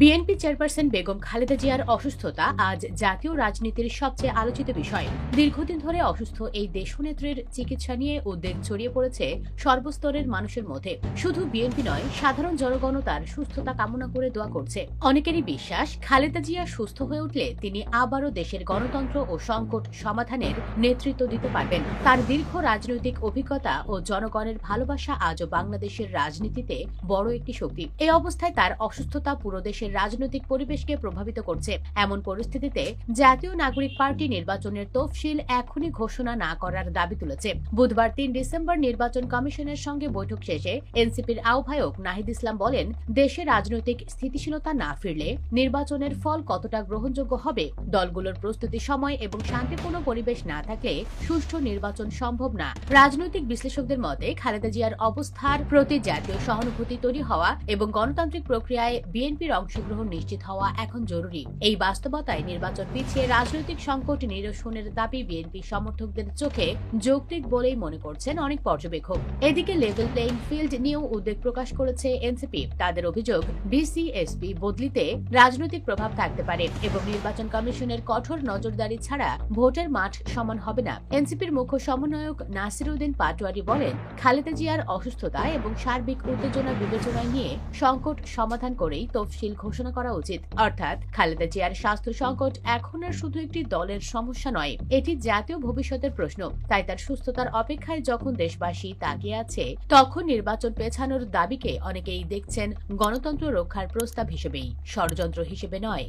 BNP chairperson Begum Khaleda জিয়ার অসুস্থতা আজ জাতীয় রাজনীতির সবচেয়ে আলোচিত বিষয়। দীর্ঘদিন ধরে অসুস্থ এই দেশনেত্রীর চিকিৎসা নিয়ে উদ্বেগ ছড়িয়ে পড়েছে সর্বস্তরের মানুষের মধ্যে। শুধু বিএনপি নয়, সাধারণ জনগণও তার সুস্থতা কামনা করে দোয়া করছে। অনেকেরই বিশ্বাস, খালেদা জিয়া সুস্থ হয়ে উঠলে তিনি আবারও দেশের গণতন্ত্র ও সংকট সমাধানের নেতৃত্ব দিতে পারবেন। তার দীর্ঘ রাজনৈতিক অভিজ্ঞতা ও জনগণের ভালোবাসা আজও বাংলাদেশের রাজনীতিতে বড় একটি শক্তি। এই অবস্থায় তার অসুস্থতা পুরো দেশের রাজনৈতিক পরিবেশকে প্রভাবিত করছে। এমন পরিস্থিতিতে জাতীয় নাগরিক পার্টি নির্বাচনের তফসিল এখনই ঘোষণা না করার দাবি তুলেছে। বুধবার তিন ডিসেম্বর নির্বাচন কমিশনের সঙ্গে বৈঠক শেষে এনসিপির আহ্বায়ক নাহিদ ইসলাম বলেন দেশে রাজনৈতিক স্থিতিশীলতা না ফিরলে নির্বাচনের ফল কতটা গ্রহণযোগ্য হবে, দলগুলোর প্রস্তুতি সময় এবং শান্তিপূর্ণ পরিবেশ না থাকলে সুষ্ঠু নির্বাচন সম্ভব না। রাজনৈতিক বিশ্লেষকদের মতে, খালেদা জিয়ার অবস্থার প্রতি জাতীয় সহানুভূতি তৈরি হওয়া এবং গণতান্ত্রিক প্রক্রিয়ায় বিএনপির অংশগ্রহণ নিশ্চিত হওয়া এখন জরুরি। এই বাস্তবতায় নির্বাচন পিছিয়ে রাজনৈতিক সংকট নিরসনের দাবি বিএনপি সমর্থকদের চোখে যৌক্তিক বলেই মনে করছেন অনেক পর্যবেক্ষক। এদিকে লেভেল প্লেইং ফিল্ড নিয়েও উদ্বেগ প্রকাশ করেছে এনসিপি। তাদের অভিযোগ ডিসিএসপি বদলিতে রাজনৈতিক প্রভাব থাকতে পারে এবং নির্বাচন কমিশনের কঠোর নজরদারি ছাড়া ভোটের মাঠ সমান হবে না। এনসিপির মুখ্য সমন্বয়ক নাসিরউদ্দিন পাটোয়ারি বলেন, খালেদা জিয়ার অসুস্থতা এবং সার্বিক উত্তেজনা বিবেচনায় নিয়ে সংকট সমাধান করেই তফসিল ঘোষণা করা উচিত। অর্থাৎ খালেদা জিয়ার স্বাস্থ্য সংকট এখন আর শুধু একটি দলের সমস্যা নয়, এটি জাতীয় ভবিষ্যতের প্রশ্ন। তাই তার সুস্থতার অপেক্ষায় যখন দেশবাসী তাকিয়ে আছে, তখন নির্বাচন পেছানোর দাবিকে অনেকেই দেখছেন গণতন্ত্র রক্ষার প্রস্তাব হিসেবেই। ষড়যন্ত্র হিসেবে নয়।